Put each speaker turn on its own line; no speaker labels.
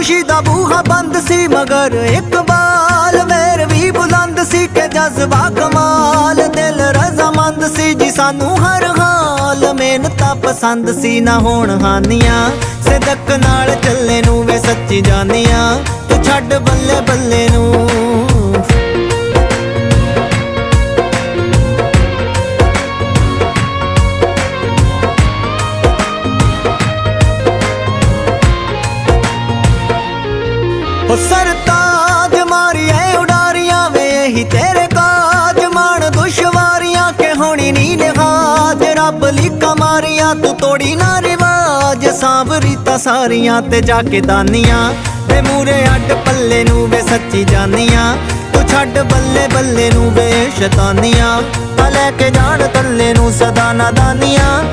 ਖੁਸ਼ੀ ਦਾ ਬੂਹਾ ਬੰਦ ਸੀ, ਮਗਰ ਇਕਬਾਲ ਮੇਰ ਵੀ ਬੁਲੰਦ ਸੀ ਕਿ ਜਜ਼ਬਾ ਕਮਾਲ, ਦਿਲ ਰਜ਼ਮੰਦ ਸੀ ਜੀ, ਸਾਨੂੰ ਹਰ ਹਾਲ ਮਿਹਨਤਾਂ ਪਸੰਦ ਸੀ, ਨਾ ਹੋਣ ਹਾਨੀਆਂ, ਸਿਦਕ ਨਾਲ ਚੱਲੇ ਨੂੰ ਵੇ ਸੱਚੀ ਜਾਨੀਆਂ, ਤੂੰ ਛੱਡ ਬੱਲੇ ਬੱਲੇ ਨੂੰ ਸਰਤਾਜ ਮਾਰੀਏ, ਉਡਾਰੀਆਂ ਵੇ, ਇਹੀ ਤੇਰੇ ਕਾਜ ਮਾਣ। ਦੁਸ਼ਵਾਰੀਆਂ ਕਿ ਹੋਣੀ ਨੀ ਨਿਹਾਜ। ਰੱਬ ਲੀਕਾ ਮਾਰੀਆਂ, ਤੂੰ ਤੋੜੀ ਨਾ ਰਿਵਾਜ। ਸਾਬਰੀ ਤਾਂ ਸਾਰੀਆਂ ਤੇ ਜਾ ਕੇ ਦਾਨੀਆਂ। ਤੇ ਮੂਰੇ ਅੱਡ ਪੱਲੇ ਨੂੰ ਵੇ ਸੱਚੀ ਜਾਨੀਆਂ। ਤੂੰ ਛੱਡ ਬੱਲੇ ਬੱਲੇ ਨੂੰ ਵੇ ਸ਼ੈਤਾਨੀਆਂ। ਤਾਂ ਲੈ ਕੇ ਜਾਣ, ਤੱਲੇ ਨੂੰ ਸਦਾ ਨਾਦਾਨੀਆਂ